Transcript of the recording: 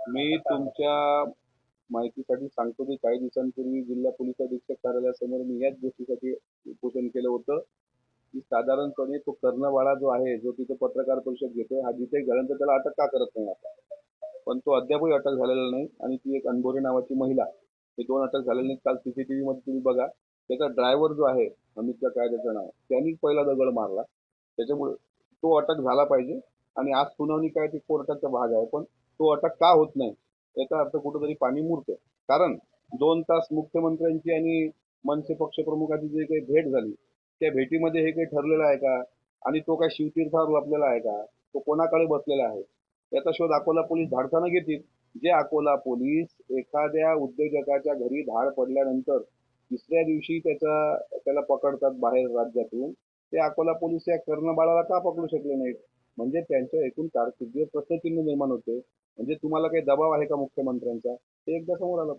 मी तुमच्या माहितीसाठी सांगतो की काही दिवसांपूर्वी जिल्हा पोलीस अधीक्षक कार्यालयासमोर मी याच गोष्टीसाठी उपोषण केलं होतं. की साधारणपणे तो कर्णवाळा जो आहे जो तिथे पत्रकार परिषद घेतोय हा जिथे गेल्यानंतर त्याला अटक का करत नाही आता? पण तो अद्यापही अटक झालेला नाही आणि ती एक अनभोरे नावाची महिला हे दोन अटक झालेले नाहीत. काल सीसीटीव्ही मध्ये तुम्ही बघा त्याचा ड्रायव्हर जो आहे अमितच्या काय त्याचं नाव त्यांनी पहिला दगड मारला. त्याच्यामुळे तो अटक झाला पाहिजे आणि आज सुनावणी काय ते कोर्टाचा भाग आहे. पण तो अटक का होत नाही? याचा अर्थ कुठंतरी पाणी मुरतंय. कारण दोन तास मुख्यमंत्र्यांची आणि मनसे पक्षप्रमुखाची जी काही भेट झाली त्या भेटीमध्ये हे काही ठरलेलं आहे का? आणि तो काय शिवतीर्थावर लपलेला आहे का? तो कोणाकडे बसलेला आहे? याचा शोध अकोला पोलीस धाडसानं घेतील. जे अकोला पोलीस एखाद्या उद्योजकाच्या घरी धाड पडल्यानंतर तिसऱ्या दिवशी त्याचा त्याला पकडतात बाहेर राज्यातून. ते अकोला पोलीस या कर्णबाळाला का पकडू शकले नाहीत? म्हणजे त्यांच्या एकूण कारकिर्दीवर प्रश्नचिन्ह निर्माण होते. म्हणजे तुम्हाला काही दबाव आहे का मुख्यमंत्र्यांचा? ते एकदा समोर आलं पाहिजे.